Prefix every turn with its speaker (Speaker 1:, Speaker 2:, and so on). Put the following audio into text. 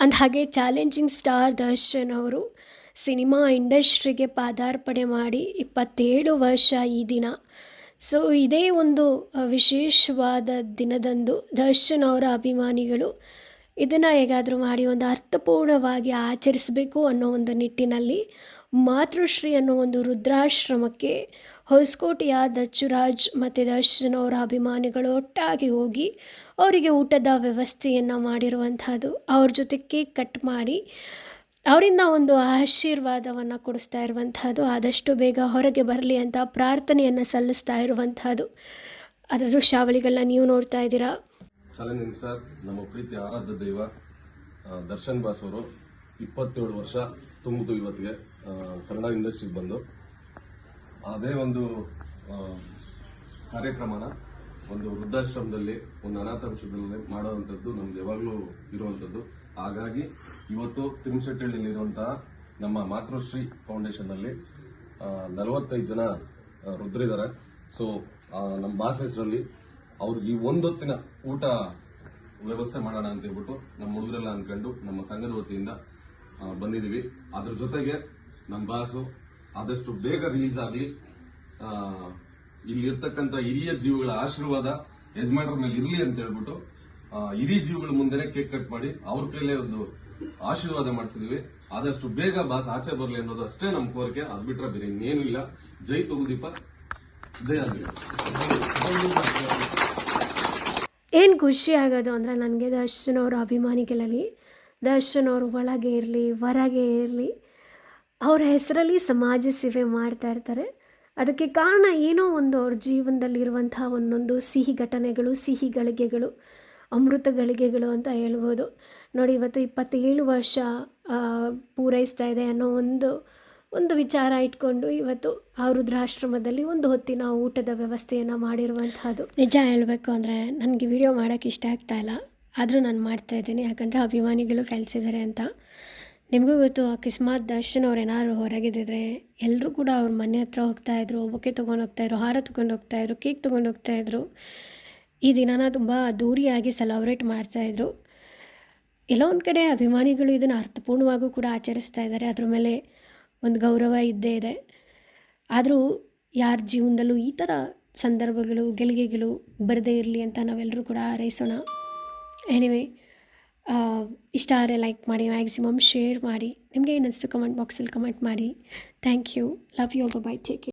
Speaker 1: ಅಂದಹಾಗೆ challenging star Darshan ಅವರು cinema ಇಂಡಸ್ಟ್ರಿಗೆ ಪಾದಾರ್ಪಣೆ ಮಾಡಿ ಇಪ್ಪತ್ತೇಳು ವರ್ಷ ಈ ದಿನ. ಸೊ, ಇದೇ ಒಂದು ವಿಶೇಷವಾದ ದಿನದಂದು ದರ್ಶನ್ ಅವರ ಅಭಿಮಾನಿಗಳು ಇದನ್ನು ಹೇಗಾದರೂ ಮಾಡಿ ಒಂದು ಅರ್ಥಪೂರ್ಣವಾಗಿ ಆಚರಿಸಬೇಕು ಅನ್ನೋ ಒಂದು ನಿಟ್ಟಿನಲ್ಲಿ ಮಾತೃಶ್ರೀ ಅನ್ನೋ ಒಂದು ರುದ್ರಾಶ್ರಮಕ್ಕೆ ಹೊಸಕೋಟೆಯ ದಚ್ಚುರಾಜ್ ಮತ್ತು ದರ್ಶನ್ ಅವರ ಅಭಿಮಾನಿಗಳು ಒಟ್ಟಾಗಿ ಹೋಗಿ ಅವರಿಗೆ ಊಟದ ವ್ಯವಸ್ಥೆಯನ್ನು ಮಾಡಿರುವಂಥದ್ದು ಅವ್ರ ಜೊತೆ ಕೇಕ್ ಕಟ್ ಮಾಡಿ ಅವರಿಂದ ಒಂದು ಆಶೀರ್ವಾದವನ್ನು ಕೊಡಿಸ್ತಾ ಇರುವಂಥದ್ದು ಆದಷ್ಟು ಬೇಗ ಹೊರಗೆ ಬರಲಿ ಅಂತ ಪ್ರಾರ್ಥನೆಯನ್ನು ಸಲ್ಲಿಸ್ತಾ ಇರುವಂಥದ್ದು ಅದರ ದೃಶ್ಯಾವಳಿಗಳನ್ನ ನೀವು ನೋಡ್ತಾ ಇದ್ದೀರಾ?
Speaker 2: ಚಲನ್ ನಮ್ಮ ಪ್ರೀತಿ ಆರಾಧ್ಯ ದೈವ ದರ್ಶನ್ ಬಾಸ್ ಇಪ್ಪತ್ತೇಳು ವರ್ಷ ತುಂಬಿತು ಇವತ್ತಿಗೆ. ಕನ್ನಡ ಇಂಡಸ್ಟ್ರಿಗೆ ಬಂದು. ಅದೇ ಒಂದು ಕಾರ್ಯಕ್ರಮನ, ಒಂದು ವೃದ್ಧಾಶ್ರಮದಲ್ಲಿ, ಒಂದು ಅನಾಥಾಶ್ರಮದಲ್ಲಿ ಮಾಡುವಂಥದ್ದು ನಮ್ದು ಯಾವಾಗಲೂ ಇರುವಂಥದ್ದು. ಹಾಗಾಗಿ ಇವತ್ತು ತಿರುಮಶೆಟ್ಟಳ್ಳಿಯಲ್ಲಿರುವಂತಹ ನಮ್ಮ ಮಾತೃಶ್ರೀ ಫೌಂಡೇಶನ್ ಅಲ್ಲಿ ನಲವತ್ತೈದು ಜನ ರುದ್ರಿದ್ದಾರೆ ಸೊ ನಮ್ಮ ಬಾಸ್ ಹೆಸರಲ್ಲಿ ಅವ್ರಿಗೆ ಈ ಒಂದೊತ್ತಿನ ಊಟ ವ್ಯವಸ್ಥೆ ಮಾಡೋಣ ಅಂತ ಹೇಳ್ಬಿಟ್ಟು ನಮ್ಮ ಹುಡುಗರೆಲ್ಲ ಅನ್ಕೊಂಡು ನಮ್ಮ ಸಂಘದ ವತಿಯಿಂದ ಆ, ಬಂದಿದೀವಿ ಅದ್ರ ಜೊತೆಗೆ ನಮ್ಮ ಬಾಸು ಆದಷ್ಟು ಬೇಗ ರಿಲೀಸ್ ಆಗಲಿ. ಇಲ್ಲಿ ಇರ್ತಕ್ಕಂಥ ಹಿರಿಯ ಜೀವಗಳ ಆಶೀರ್ವಾದ ಯಜಮಾನರ ಮೇಲೆ ಇರಲಿ ಅಂತ ಹೇಳ್ಬಿಟ್ಟು ಹಿರಿಯ ಜೀವಗಳ ಮುಂದೆನೆ ಕೇಕ್ ಕಟ್ ಮಾಡಿ ಅವ್ರ ಕೈಲೇ ಒಂದು ಆಶೀರ್ವಾದ ಮಾಡಿಸಿದೀವಿ. ಆದಷ್ಟು ಬೇಗ ಬಾಸ್ ಆಚೆ ಬರಲಿ ಅನ್ನೋದು ಅಷ್ಟೇ ನಮ್ಮ ಕೋರಿಕೆ. ಅದು ಬಿಟ್ರೆ ಬೇರೆ ಇನ್ನೇನು ಇಲ್ಲ. ಜೈ ತಗುದೀಪ ಜೈ ಆಗಲಿ
Speaker 1: ಏನು ಖುಷಿ ಆಗೋದು ಅಂದರೆ ನನಗೆ ದರ್ಶನ್ ಅವರ ಅಭಿಮಾನಿಗಳಲ್ಲಿ. ದರ್ಶನ್ ಅವರು ಒಳಗೆ ಇರಲಿ, ಹೊರಗೆ ಇರಲಿ, ಅವರ ಹೆಸರಲ್ಲಿ ಸಮಾಜ ಸೇವೆ ಮಾಡ್ತಾ ಇರ್ತಾರೆ. ಅದಕ್ಕೆ ಕಾರಣ ಏನೋ ಒಂದು ಅವ್ರ ಜೀವನದಲ್ಲಿರುವಂಥ ಒಂದೊಂದು ಸಿಹಿ ಘಟನೆಗಳು, ಸಿಹಿ ಗಳಿಗೆಗಳು, ಅಮೃತ ಗಳಿಗೆಗಳು ಅಂತ ಹೇಳ್ಬೋದು. ನೋಡಿ, ಇವತ್ತು ಇಪ್ಪತ್ತೇಳು ವರ್ಷ ಪೂರೈಸ್ತಾ ಇದೆ ಅನ್ನೋ ಒಂದು ಒಂದು ವಿಚಾರ ಇಟ್ಕೊಂಡು ಇವತ್ತು ಆ ವೃದ್ಧಾಶ್ರಮದಲ್ಲಿ ಒಂದು ಹೊತ್ತಿನ ಊಟದ ವ್ಯವಸ್ಥೆಯನ್ನು ಮಾಡಿರುವಂಥದ್ದು ನಿಜ ಹೇಳಬೇಕು ಅಂದರೆ, ನನಗೆ ವಿಡಿಯೋ ಮಾಡೋಕ್ಕೆ ಇಷ್ಟ ಆಗ್ತಾ ಇಲ್ಲ. ಆದರೂ ನಾನು ಮಾಡ್ತಾ ಇದ್ದೀನಿ. ಯಾಕಂದರೆ ಅಭಿಮಾನಿಗಳು ಕಲಿಸಿದ್ದಾರೆ ಅಂತ. ನಿಮಗೂ ಗೊತ್ತು ಅಕಸ್ಮಾತ್ ದರ್ಶನ್ ಅವ್ರು ಏನಾದ್ರು ಹೊರಗಿದ್ದಿದ್ರೆ ಎಲ್ಲರೂ ಕೂಡ ಅವ್ರ ಮನೆ ಹತ್ರ ಹೋಗ್ತಾಯಿದ್ರು ಒಬ್ಬಕ್ಕೆ ಬೊಕ್ಕೆ ತೊಗೊಂಡು ಹೋಗ್ತಾಯಿದ್ರು ಹಾರ ತೊಗೊಂಡು ಹೋಗ್ತಾಯಿದ್ರು ಕೇಕ್ ತೊಗೊಂಡು ಹೋಗ್ತಾಯಿದ್ರು ಈ ದಿನನ ತುಂಬ ದೂರಿಯಾಗಿ ಸೆಲೆಬ್ರೇಟ್ ಮಾಡ್ತಾಯಿದ್ರು ಎಲ್ಲ ಒಂದು ಕಡೆ ಅಭಿಮಾನಿಗಳು ಇದನ್ನು ಅರ್ಥಪೂರ್ಣವಾಗೂ ಕೂಡ ಆಚರಿಸ್ತಾ ಇದ್ದಾರೆ. ಅದ್ರ ಮೇಲೆ ಒಂದು ಗೌರವ ಇದ್ದೇ ಇದೆ. ಆದರೂ ಯಾರ ಜೀವನದಲ್ಲೂ ಈ ಥರ ಸಂದರ್ಭಗಳು ಗೆಲಿಗೆಗಳು ಬರದೇ ಇರಲಿ ಅಂತ ನಾವೆಲ್ಲರೂ ಕೂಡ ಹಾರೈಸೋಣ. ಎನಿವೆ ಇಷ್ಟ ಆದರೆ ಲೈಕ್ ಮಾಡಿ ಮ್ಯಾಕ್ಸಿಮಮ್ ಶೇರ್ ಮಾಡಿ. ನಿಮಗೆ ಏನು ಅನಿಸ್ತು ಕಮೆಂಟ್ ಬಾಕ್ಸಲ್ಲಿ ಕಮೆಂಟ್ ಮಾಡಿ. Thank you love you bye take